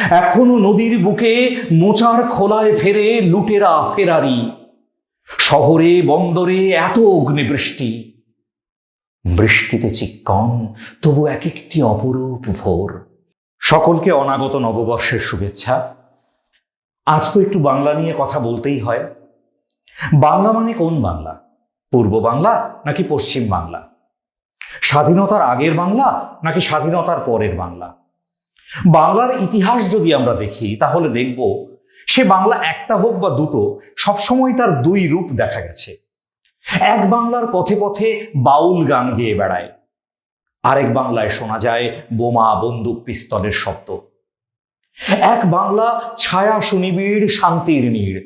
এখনও নদীর বুকে মোচার খোলায় ফেরে লুটেরা ফেরারি। শহরে, বন্দরে এত অগ্নিবৃষ্টি। বৃষ্টিতে চিক্কন, তবু এক একটি অপরূপ ভোর। সকলকে অনাগত নববর্ষের শুভেচ্ছা। আজ তো একটু বাংলা নিয়ে কথা বলতেই হয়। বাংলা মানে কোন বাংলা? পূর্ব বাংলা নাকি পশ্চিম বাংলা? স্বাধীনতার আগের বাংলা নাকি স্বাধীনতার পরের বাংলা? বাংলার ইতিহাস যদি আমরা দেখি, তাহলে দেখব সে বাংলা একটা হোক বা দুটো, সবসময় তার দুই রূপ দেখা গেছে। এক বাংলার পথে পথে বাউল গান গেয়ে বেড়ায়। আরেক বাংলায় শোনা যায় বোমা, বন্দুক, পিস্তলের শব্দ। এক বাংলা ছায়া, সুনিবিড়, শান্তির নীড়।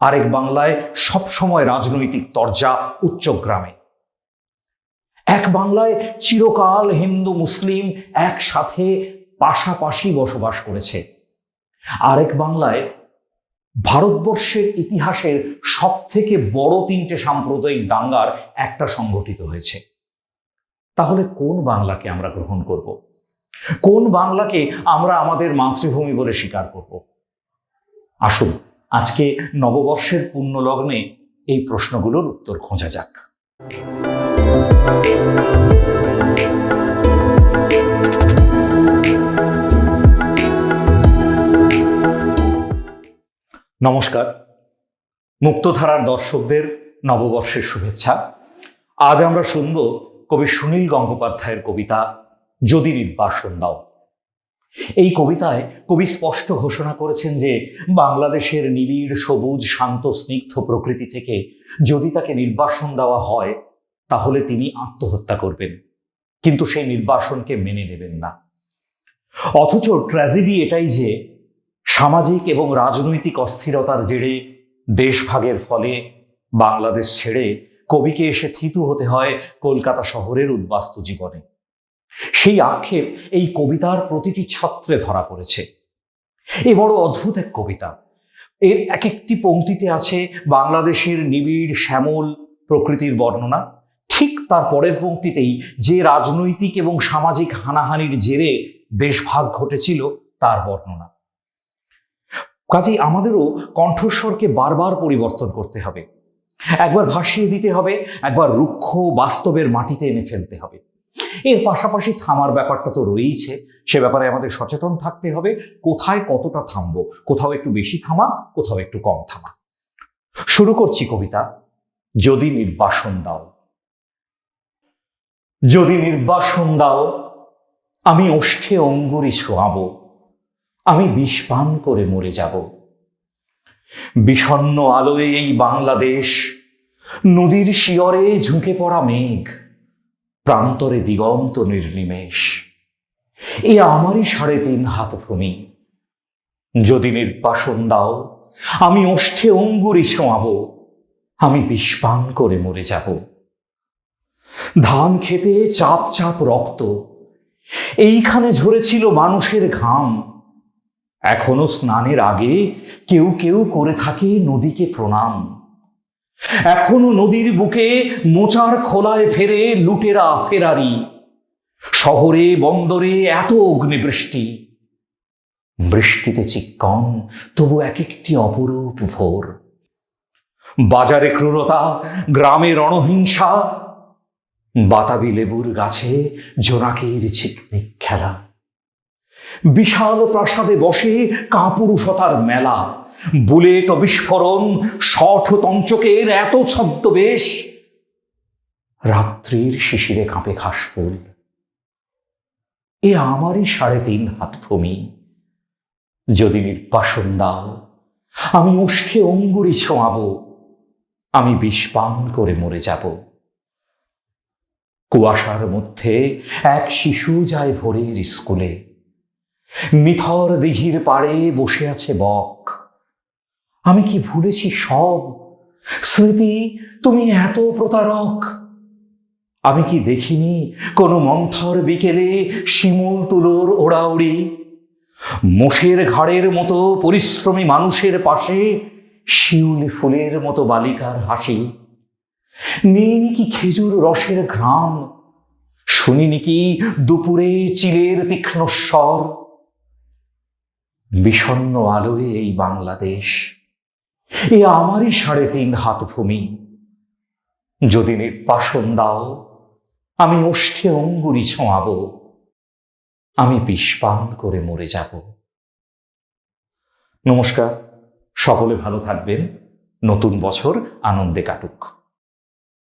আরেক বাংলায় সবসময় রাজনৈতিক তরজা উচ্চগ্রামে এক বাংলায় চিরকাল হিন্দু, মুসলিম একসাথে পাশাপাশি বসবাস করেছে। আরেক বাংলায় ভারতবর্ষের ইতিহাসের সব থেকে বড় তিনটে সাম্প্রদায়িক দাঙ্গার একটা সংগঠিত হয়েছে। তাহলে কোন বাংলাকে আমরা গ্রহণ করব? কোন বাংলাকে আমরা আমাদের মাতৃভূমি বলে স্বীকার করব? আসুন, আজকে নববর্ষের পুণ্যলগ্নে এই প্রশ্নগুলোর উত্তর খোঁজা যাক। নমস্কার। মুক্তধারার দর্শকদের নববর্ষের শুভেচ্ছা। আজ আমরা শুনব কবি সুনীল গঙ্গোপাধ্যায়ের কবিতা যদি নির্বাসন দাও। এই কবিতায় কবি স্পষ্ট ঘোষণা করেছেন যে, বাংলাদেশের নিবিড়, সবুজ, শান্ত, স্নিগ্ধ প্রকৃতি থেকে যদি তাকে নির্বাসন দেওয়া হয়, তাহলে তিনি আত্মহত্যা করবেন। কিন্তু সেই নির্বাসনকে মেনে নেবেন না। অথচ ট্র্যাজেডি এটাই যে সামাজিক এবং রাজনৈতিক অস্থিরতার জেরে দেশভাগের ফলে বাংলাদেশ ছেড়ে কবিকে এসে থিতু হতে হয় কলকাতা শহরের উদ্বাস্তু জীবনে। সেই আক্ষেপ এই কবিতার প্রতিটি ছত্রে ধরা পড়েছে। এ বড় অদ্ভুত এক কবিতা। এর এক একটি পংক্তিতে আছে বাংলাদেশের নিবিড়, শ্যামল প্রকৃতির বর্ণনা। ঠিক তার পরের পংক্তিতেই যে রাজনৈতিক এবং সামাজিক হানাহানির জেরে দেশভাগ ঘটেছিল তার বর্ণনা। কাজেই আমাদেরও কণ্ঠস্বরকে বারবার পরিবর্তন করতে হবে। একবার ভাসিয়ে দিতে হবে, একবার রুক্ষ বাস্তবের মাটিতে এনে ফেলতে হবে। এর পাশাপাশি থামার ব্যাপারটা তো রয়েইছে। সে ব্যাপারে আমাদের সচেতন থাকতে হবে, কোথায় কতটা থামবো? কোথাও একটু বেশি থামা, কোথাও একটু কম থামা। শুরু করছি কবিতা, যদি নির্বাসন দাও। যদি নির্বাসন দাও, আমি ওষ্ঠে অঙ্গুরি ছোঁয়াবো আমি বিষ পান করে মরে যাব। বিষণ্ন আলোয় এই বাংলাদেশ, নদীর শিয়রে ঝুঁকে পড়া মেঘ, প্রান্তরে দিগন্ত নির্নিমেষ। এ আমারই সাড়ে তিন হাত ভূমি। যদি নির্বাসন দাও, আমি ওষ্ঠে অঙ্গুরি ছোঁয়াব, আমি বিষপান করে মরে যাব। ধান খেতে চাপ চাপ রক্ত, এইখানে ঝরেছিল মানুষের ঘাম এখনও স্নানের আগে কেউ কেউ করে থাকে নদীকে প্রণাম। এখনও নদীর বুকে মোচার খোলায় ফেরে লুটেরা ফেরারি। শহরে, বন্দরে এত অগ্নিবৃষ্টি। বৃষ্টিতে চিক্কন, তবু এক একটি অপরূপ ভোর। বাজারে ক্রূরতা, গ্রামে রণহিংসা। বাতাবি লেবুর গাছে জোনাকির ঝিকমিক খেলা। বিশাল প্রাসাদে বসে কাপুরুষতার মেলা। বুলেট বিস্ফোরণ, শঠ তঞ্চকের এত ছদ্মবেশ। রাত্রির শিশিরে কাঁপে ঘাসফুল এ আমারই সাড়ে তিন হাত ভূমি। যদি নির্বাসন দাও, আমি উষ্ঠে অঙ্গুরি ছোঁয়াব। আমি বিষ পান করে মরে যাব। কুয়াশার মধ্যে এক শিশু যায় ভোরের স্কুলে। নিথর দিঘির পাড়ে বসে আছে বক। আমি কি ভুলেছি সব? স্মৃতি, তুমি এত প্রতারক। আমি কি দেখিনি কোনো মন্থর বিকেলে শিমুল তুলোর ওড়াউড়ি? মোষের ঘাড়ের মতো পরিশ্রমী মানুষের পাশে শিউলি ফুলের মতো বালিকার হাসি। নিইনি কি খেজুর রসের ঘ্রাম শুনিনি কি দুপুরে চিলের তীক্ষ্ণ স্বর? বিষণ্ন আলোয় এই বাংলাদেশ, এ আমারই সাড়ে তিন হাত ভূমি। যদি নির্বাসন দাও, আমি ওষ্ঠে অঙ্গুরি ছোঁয়াব, আমি বিষপান করে মরে যাব। নমস্কার, সকলে ভালো থাকবেন। নতুন বছর আনন্দে কাটুক।